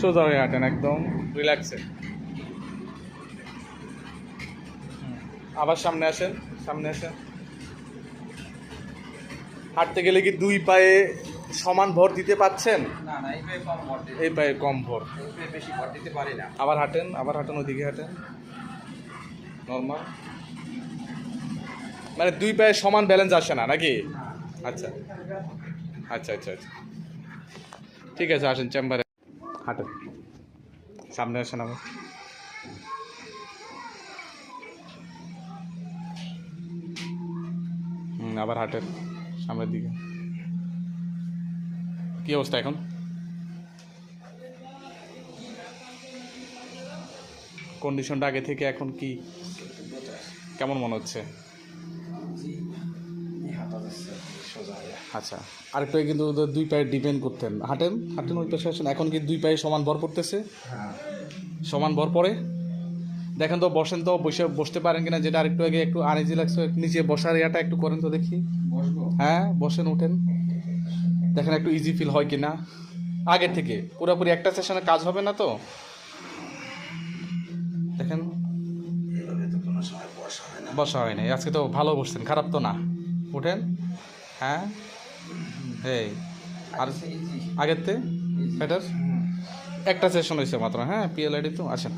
সোজা হয়ে হাঁটেন একদম রিল্যাক্সে আবার সামনে আসেন সামনে আসেন। হাঁটতে গেলে কি দুই পায়ে সমান ভর দিতে পাচ্ছেন? এই পায়ে কম ভর বেশি ভর দিতে পারি না। আবার হাঁটেন আবার হাঁটেন ওইদিকে হাঁটেন। নর্মাল মানে দুই পায়ে সমান ব্যালেন্স আসে না নাকি? আচ্ছা। আচ্ছা আচ্ছা আচ্ছা। ঠিক আছে আসেন চেম্বারে হাঁটেন সামনে আসেন আবার হুম, আবার হাঁটেন সামনের দিকে। কি অবস্থা এখন? কন্ডিশনটা আগে থেকে এখন কি? কেমন মনে হচ্ছে? সোজা আচ্ছা। আরেকটা কিন্তু দুই পায়ে ডিপেন্ড করতেন। হাঁটেন? হাঁটেন ওই পাশে আসেন। এখন কি দুই পায়ে সমান ভর পড়তেছে? হ্যাঁ। সমান ভর পড়ে? দেখেন তো বসেন তো বসে বসতে পারেন কিনা যেটা আরেকটু আগে একটু আনিজি লাগছে নিচে বসার ইয়াটা একটু করেন তো দেখি। হ্যাঁ বসেন উঠেন। দেখেন একটু ইজি ফিল হয় কিনা। আগের থেকে পুরোপুরি একটা সেশনে কাজ হবে না তো? দেখেন। বসা হয় না। বসা হয় নাই। আজকে তো ভালো বসছেন খারাপ তো না। উঠেন। হ্যাঁ? এই আর আগের তে বেটার একটা সেশন হয়েছে মাত্র হ্যাঁ? পিএলআইডি তো আসেন।